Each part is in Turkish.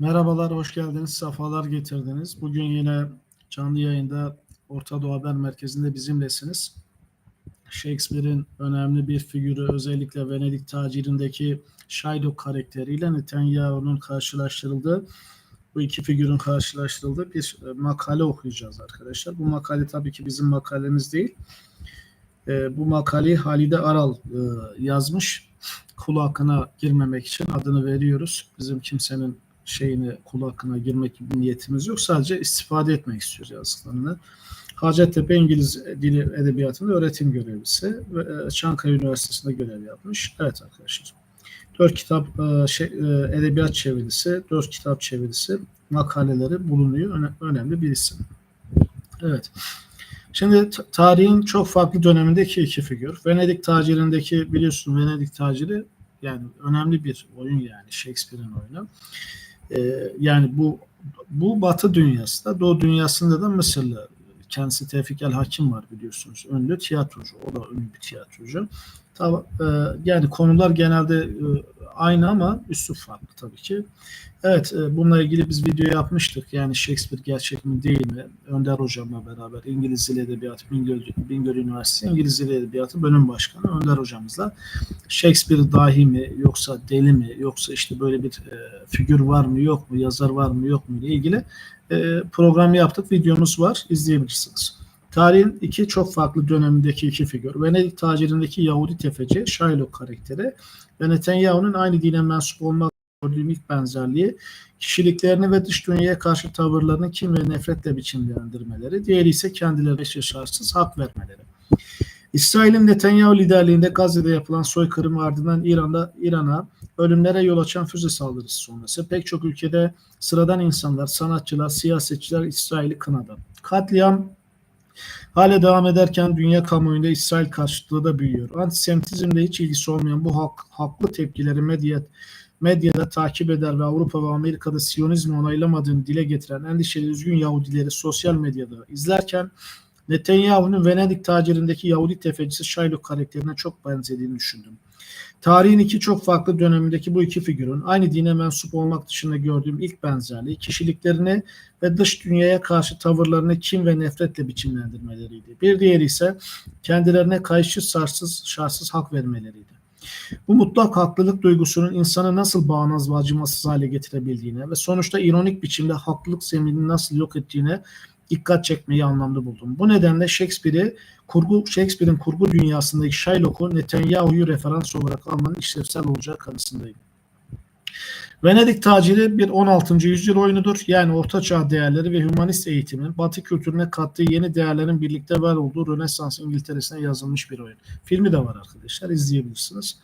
Merhabalar, hoş geldiniz, sefalar getirdiniz. Bugün yine canlı yayında Orta Doğu Haber Merkezi'nde bizimlesiniz. Shakespeare'in önemli bir figürü özellikle Venedik tacirindeki Shylock karakteriyle Netanyahu'nun karşılaştırıldığı bu iki figürün karşılaştırıldığı bir e, makale okuyacağız arkadaşlar. Bu makale tabii ki bizim makalemiz değil. E, bu makaleyi Halide Aral e, yazmış. Kul hakkına girmemek için adını veriyoruz. Bizim kimsenin şeyini kul hakkına girmek gibi niyetimiz yok. Sadece istifade etmek istiyoruz yazdıklarını. Hacettepe İngiliz Dili Edebiyatı'nda öğretim görevlisi ve e, Çankaya Üniversitesi'nde görev yapmış. Evet arkadaşlar. Dört kitap e, şey, e, edebiyat çevirisi, dört kitap çevirisi, makaleleri bulunuyor. Öne, önemli bir isim. Evet. Şimdi tarihin çok farklı dönemindeki iki figür. Venedik tacirindeki biliyorsun Venedik taciri yani önemli bir oyun yani Shakespeare'in oyunu. Ee, yani bu bu Batı dünyasında, Doğu dünyasında da Mısırlı kendisi Tevfik El Hakim var biliyorsunuz. Ünlü tiyatrocu. O da ünlü bir tiyatrocu. E, yani konular genelde e, aynı ama üstü farklı tabii ki. Evet e, bununla ilgili biz video yapmıştık. Yani Shakespeare gerçek mi değil mi? Önder hocamla beraber İngiliz Dil Edebiyatı Bingöl, Bingöl Üniversitesi İngiliz Dil Edebiyatı bölüm başkanı Önder hocamızla Shakespeare dahi mi yoksa deli mi yoksa işte böyle bir e, figür var mı yok mu yazar var mı yok mu ile ilgili e, programı yaptık. Videomuz var. izleyebilirsiniz. Tarihin iki çok farklı dönemindeki iki figür. Venedik tacirindeki Yahudi tefeci Shylock karakteri ve Netanyahu'nun aynı dine mensup olmak gördüğüm ilk benzerliği kişiliklerini ve dış dünyaya karşı tavırlarını kim ve nefretle biçimlendirmeleri, diğeri ise kendilerine şaşarsız hak vermeleri. İsrail'in Netanyahu liderliğinde Gazze'de yapılan soykırım ardından İran'da İran'a ölümlere yol açan füze saldırısı sonrası pek çok ülkede sıradan insanlar, sanatçılar, siyasetçiler İsrail'i kınadı. Katliam Hala devam ederken dünya kamuoyunda İsrail karşıtlığı da büyüyor. Antisemitizmle hiç ilgisi olmayan bu hak, haklı tepkileri medya, medyada takip eder ve Avrupa ve Amerika'da Siyonizmi onaylamadığını dile getiren endişeli üzgün Yahudileri sosyal medyada izlerken Netanyahu'nun Venedik tacirindeki Yahudi tefecisi Shylock karakterine çok benzediğini düşündüm. Tarihin iki çok farklı dönemindeki bu iki figürün aynı dine mensup olmak dışında gördüğüm ilk benzerliği kişiliklerini ve dış dünyaya karşı tavırlarını kim ve nefretle biçimlendirmeleriydi. Bir diğeri ise kendilerine kayıtsız sarsız şartsız hak vermeleriydi. Bu mutlak haklılık duygusunun insanı nasıl bağnaz ve acımasız hale getirebildiğine ve sonuçta ironik biçimde haklılık zeminini nasıl yok ettiğine dikkat çekmeyi anlamlı buldum. Bu nedenle Shakespeare'i kurgu Shakespeare'in kurgu dünyasındaki Shylock'u Netanyahu'yu referans olarak almanın işlevsel olacağı kanısındayım. Venedik taciri bir 16. yüzyıl oyunudur. Yani Orta Çağ değerleri ve humanist eğitimin Batı kültürüne kattığı yeni değerlerin birlikte var olduğu Rönesans İngiltere'sine yazılmış bir oyun. Filmi de var arkadaşlar izleyebilirsiniz.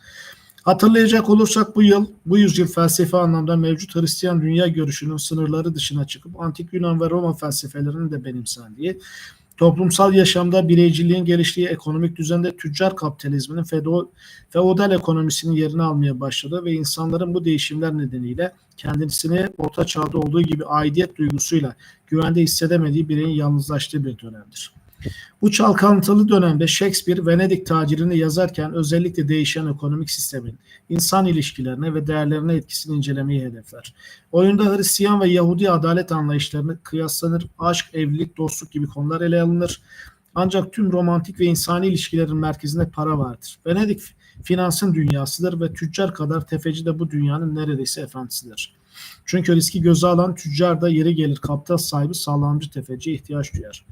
Hatırlayacak olursak bu yıl, bu yüzyıl felsefi anlamda mevcut Hristiyan dünya görüşünün sınırları dışına çıkıp antik Yunan ve Roma felsefelerinin de benimsendiği, toplumsal yaşamda bireyciliğin geliştiği ekonomik düzende tüccar kapitalizminin feodal ekonomisinin yerini almaya başladı ve insanların bu değişimler nedeniyle kendisini orta çağda olduğu gibi aidiyet duygusuyla güvende hissedemediği bireyin yalnızlaştığı bir dönemdir. Bu çalkantılı dönemde Shakespeare Venedik tacirini yazarken özellikle değişen ekonomik sistemin insan ilişkilerine ve değerlerine etkisini incelemeyi hedefler. Oyunda Hristiyan ve Yahudi adalet anlayışlarını kıyaslanır, aşk, evlilik, dostluk gibi konular ele alınır. Ancak tüm romantik ve insani ilişkilerin merkezinde para vardır. Venedik finansın dünyasıdır ve tüccar kadar tefeci de bu dünyanın neredeyse efendisidir. Çünkü riski göze alan tüccar da yeri gelir kapital sahibi sağlamcı tefeciye ihtiyaç duyar.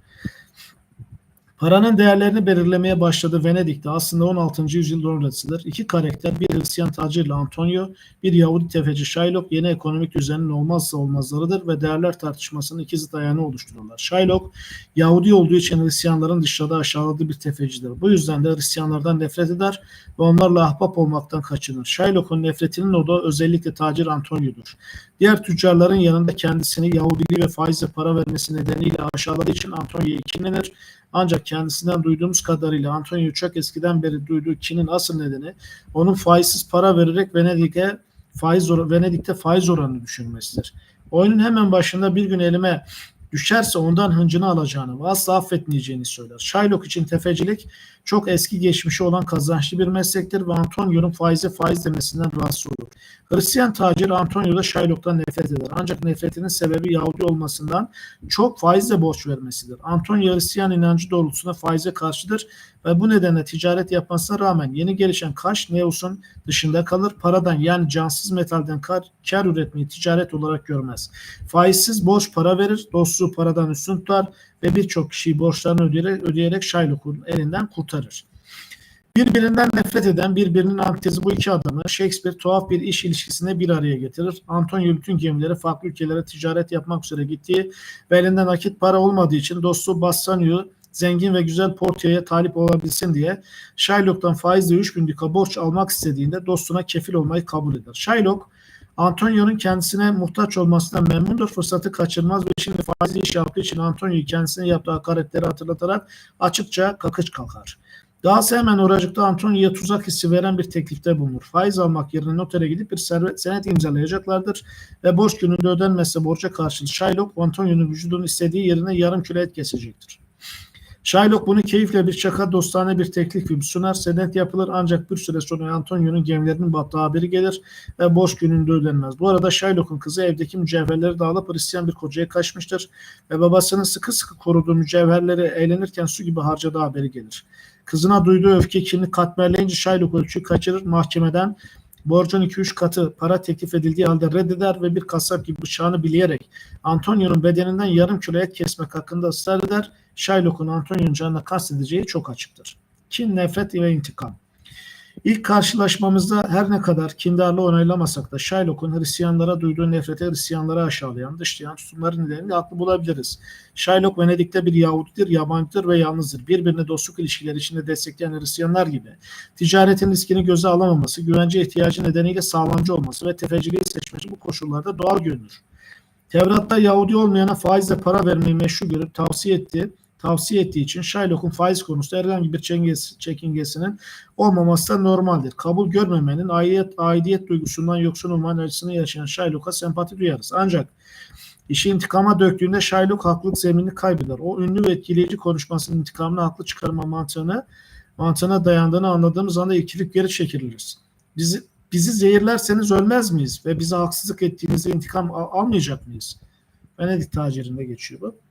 Paranın değerlerini belirlemeye başladı Venedik'te aslında 16. yüzyıl sonrasıdır. İki karakter bir Hristiyan tacirle Antonio, bir Yahudi tefeci Shylock yeni ekonomik düzenin olmazsa olmazlarıdır ve değerler tartışmasının iki zıt oluştururlar. Shylock, Yahudi olduğu için Hristiyanların dışarıda aşağıladığı bir tefecidir. Bu yüzden de Hristiyanlardan nefret eder ve onlarla ahbap olmaktan kaçınır. Shylock'un nefretinin odağı özellikle tacir Antonio'dur. Diğer tüccarların yanında kendisini Yahudiliği ve faizle para vermesi nedeniyle aşağıladığı için Antonio'ya kinlenir ancak kendisinden duyduğumuz kadarıyla Antonio çok eskiden beri duyduğu kinin asıl nedeni onun faizsiz para vererek Venedik'e faiz Venedik'te faiz oranını düşürmesidir. Oyunun hemen başında bir gün elime Düşerse ondan hıncını alacağını ve asla affetmeyeceğini söyler. Shylock için tefecilik çok eski geçmişi olan kazançlı bir meslektir ve Antonio'nun faize faiz demesinden rahatsız olur. Hristiyan tacir Antonio da Shylock'tan nefret eder. Ancak nefretinin sebebi Yahudi olmasından çok faizle borç vermesidir. Antonio Hristiyan inancı doğrultusunda faize karşıdır ve bu nedenle ticaret yapmasına rağmen yeni gelişen Kaş Neus'un dışında kalır. Paradan yani cansız metalden kar, kar üretmeyi ticaret olarak görmez. Faizsiz borç para verir, dostluğu paradan üstün tutar ve birçok kişiyi borçlarını ödeyerek, ödeyerek Shylock'un elinden kurtarır. Birbirinden nefret eden birbirinin antitezi bu iki adamı Shakespeare tuhaf bir iş ilişkisine bir araya getirir. Antonio bütün gemileri farklı ülkelere ticaret yapmak üzere gittiği ve elinde nakit para olmadığı için dostu Bassanio'yu zengin ve güzel Portia'ya talip olabilsin diye Shylock'tan faizle 3000 duka borç almak istediğinde dostuna kefil olmayı kabul eder. Shylock Antonio'nun kendisine muhtaç olmasından memnundur. Fırsatı kaçırmaz ve şimdi faizli iş yaptığı için Antonio'yu kendisine yaptığı hakaretleri hatırlatarak açıkça kakıç kalkar. Dahası hemen oracıkta Antonio'ya tuzak hissi veren bir teklifte bulunur. Faiz almak yerine notere gidip bir servet, senet imzalayacaklardır ve borç gününde ödenmezse borca karşılık Shylock Antonio'nun vücudunun istediği yerine yarım kilo et kesecektir. Shylock bunu keyifle bir şaka dostane bir teklif gibi sunar. Senet yapılır ancak bir süre sonra Antonio'nun gemilerinin battığı haberi gelir ve borç gününde ödenmez. Bu arada Shylock'un kızı evdeki mücevherleri de alıp Hristiyan bir kocaya kaçmıştır ve babasının sıkı sıkı koruduğu mücevherleri eğlenirken su gibi harcadığı haberi gelir. Kızına duyduğu öfke kinini katmerleyince Shylock ölçüyü kaçırır mahkemeden borcun 2-3 katı para teklif edildiği halde reddeder ve bir kasap gibi bıçağını bileyerek Antonio'nun bedeninden yarım kilo et kesmek hakkında ısrar eder. Shylock'un Antonio'nun canına kastedeceği çok açıktır. Kin, nefret ve intikam. İlk karşılaşmamızda her ne kadar kindarlı onaylamasak da Shylock'un Hristiyanlara duyduğu nefrete Hristiyanları aşağılayan, dışlayan tutumları nedeniyle haklı bulabiliriz. Shylock Venedik'te bir Yahudidir, yabancıdır ve yalnızdır. Birbirini dostluk ilişkileri içinde destekleyen Hristiyanlar gibi ticaretin riskini göze alamaması, güvence ihtiyacı nedeniyle sağlamcı olması ve tefeciliği seçmesi bu koşullarda doğal görünür. Tevrat'ta Yahudi olmayana faizle para vermeyi meşru görüp tavsiye etti tavsiye ettiği için Shylock'un faiz konusunda herhangi bir çekingesinin olmaması da normaldir. Kabul görmemenin aidiyet, aidiyet duygusundan yoksun olmanın acısını yaşayan Shylock'a sempati duyarız. Ancak işi intikama döktüğünde Shylock haklılık zeminini kaybeder. O ünlü ve etkileyici konuşmasının intikamını haklı çıkarma mantığını mantığına dayandığını anladığımız anda ikilip geri çekiliriz. Bizi, bizi zehirlerseniz ölmez miyiz? Ve bize haksızlık ettiğinizde intikam al- almayacak mıyız? Venedik tacirinde geçiyor bu.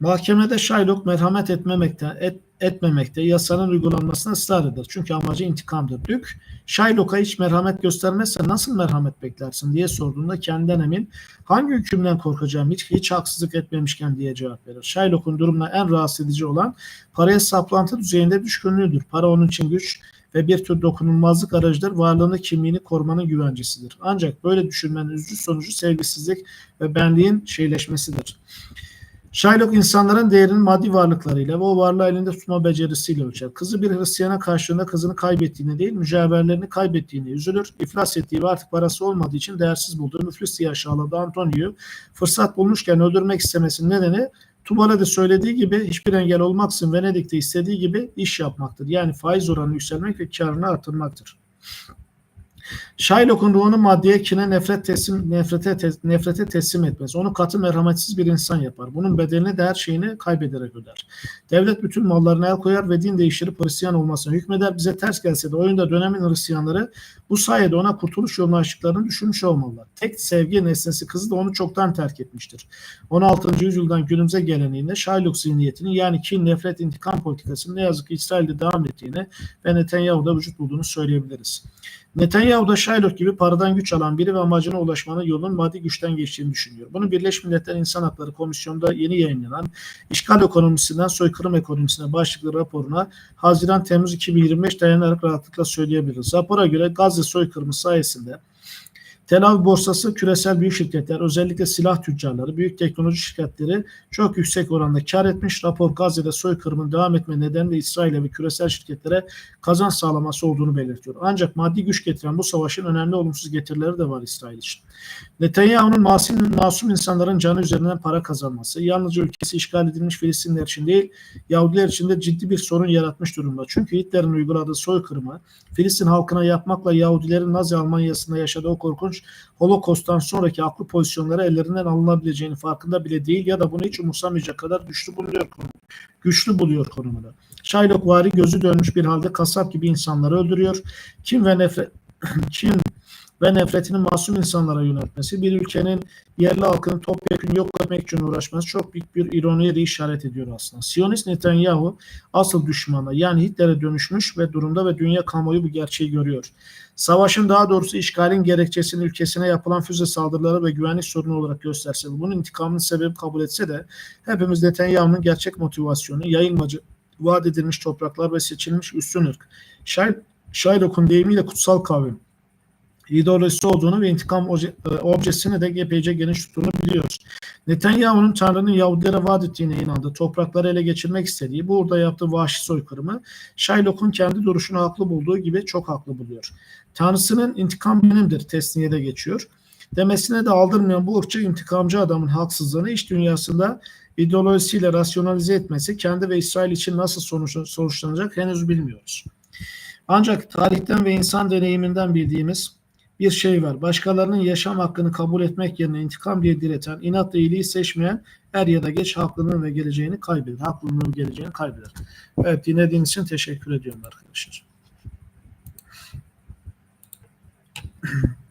Mahkemede Shylock merhamet etmemekte, et, etmemekte yasanın uygulanmasına ısrar eder. Çünkü amacı intikamdır. Dük, Shylock'a hiç merhamet göstermezse nasıl merhamet beklersin diye sorduğunda kendinden emin hangi hükümden korkacağım hiç, hiç haksızlık etmemişken diye cevap verir. Shylock'un durumuna en rahatsız edici olan paraya saplantı düzeyinde düşkünlüğüdür. Para onun için güç ve bir tür dokunulmazlık aracıdır. Varlığını, kimliğini korumanın güvencesidir. Ancak böyle düşünmenin üzücü sonucu sevgisizlik ve benliğin şeyleşmesidir. Shylock insanların değerini maddi varlıklarıyla ve o varlığı elinde tutma becerisiyle ölçer. Kızı bir Hristiyana karşılığında kızını kaybettiğini değil, mücevherlerini kaybettiğini üzülür. İflas ettiği ve artık parası olmadığı için değersiz bulduğu müflis diye aşağıladığı Antonio'yu fırsat bulmuşken öldürmek istemesinin nedeni Tubal'e de söylediği gibi hiçbir engel olmaksızın Venedik'te istediği gibi iş yapmaktır. Yani faiz oranı yükselmek ve karını artırmaktır. Shylock'un ruhunu maddeye, kine, nefret teslim, nefrete, te, nefrete teslim etmez. Onu katı merhametsiz bir insan yapar. Bunun bedelini de her şeyini kaybederek öder. Devlet bütün mallarına el koyar ve din değiştirip Hristiyan olmasına hükmeder. Bize ters gelse de oyunda dönemin Hristiyanları bu sayede ona kurtuluş yolunu açtıklarını düşünmüş olmalılar. Tek sevgi nesnesi kızı da onu çoktan terk etmiştir. 16. yüzyıldan günümüze gelenliğinde Shylock zihniyetinin yani kin, nefret, intikam politikasının ne yazık ki İsrail'de devam ettiğini ve Netanyahu'da vücut bulduğunu söyleyebiliriz. Netanyahu da Shylock gibi paradan güç alan biri ve amacına ulaşmanın yolun maddi güçten geçtiğini düşünüyor. Bunu Birleşmiş Milletler İnsan Hakları Komisyonu'nda yeni yayınlanan işgal ekonomisinden soykırım ekonomisine başlıklı raporuna Haziran-Temmuz 2025 dayanarak rahatlıkla söyleyebiliriz. Rapora göre Gazze soykırımı sayesinde Tel borsası küresel büyük şirketler özellikle silah tüccarları, büyük teknoloji şirketleri çok yüksek oranda kar etmiş. Rapor Gazze'de soykırımın devam etme nedeniyle İsrail'e ve küresel şirketlere kazanç sağlaması olduğunu belirtiyor. Ancak maddi güç getiren bu savaşın önemli olumsuz getirileri de var İsrail için. Netanyahu'nun masum, masum insanların canı üzerinden para kazanması yalnızca ülkesi işgal edilmiş Filistinler için değil, Yahudiler için de ciddi bir sorun yaratmış durumda. Çünkü Hitler'in uyguladığı soykırımı Filistin halkına yapmakla Yahudilerin Nazi Almanya'sında yaşadığı o korkunç dönüşmüş. Holokost'tan sonraki aklı pozisyonları ellerinden alınabileceğini farkında bile değil ya da bunu hiç umursamayacak kadar güçlü buluyor. Güçlü buluyor konumunu. Shylock vari gözü dönmüş bir halde kasap gibi insanları öldürüyor. Kim ve nefret kim ve nefretini masum insanlara yöneltmesi, bir ülkenin yerli halkını topyekun yok etmek için uğraşması çok büyük bir ironiye de işaret ediyor aslında. Siyonist Netanyahu asıl düşmanı yani Hitler'e dönüşmüş ve durumda ve dünya kamuoyu bu gerçeği görüyor. Savaşın daha doğrusu işgalin gerekçesini ülkesine yapılan füze saldırıları ve güvenlik sorunu olarak gösterse bunun intikamının sebebi kabul etse de hepimiz Netanyahu'nun gerçek motivasyonu, yayılmacı, vaat edilmiş topraklar ve seçilmiş üstün ırk. Şay, Shylock'un deyimiyle kutsal kavim ideolojisi olduğunu ve intikam e, objesini de epeyce geniş tuttuğunu biliyoruz. Netanyahu'nun Tanrı'nın Yahudilere vaat ettiğine inandığı, toprakları ele geçirmek istediği, burada yaptığı vahşi soykırımı Shylock'un kendi duruşunu haklı bulduğu gibi çok haklı buluyor. Tanrısının intikam benimdir tesniye de geçiyor. Demesine de aldırmayan bu ırkçı intikamcı adamın haksızlığını iş dünyasında ideolojisiyle rasyonalize etmesi kendi ve İsrail için nasıl sonuç, sonuçlanacak henüz bilmiyoruz. Ancak tarihten ve insan deneyiminden bildiğimiz bir şey var. Başkalarının yaşam hakkını kabul etmek yerine intikam diye direten, inatla iyiliği seçmeyen er ya da geç haklının ve geleceğini kaybeder. Haklının ve geleceğini kaybeder. Evet dinlediğiniz için teşekkür ediyorum arkadaşlar.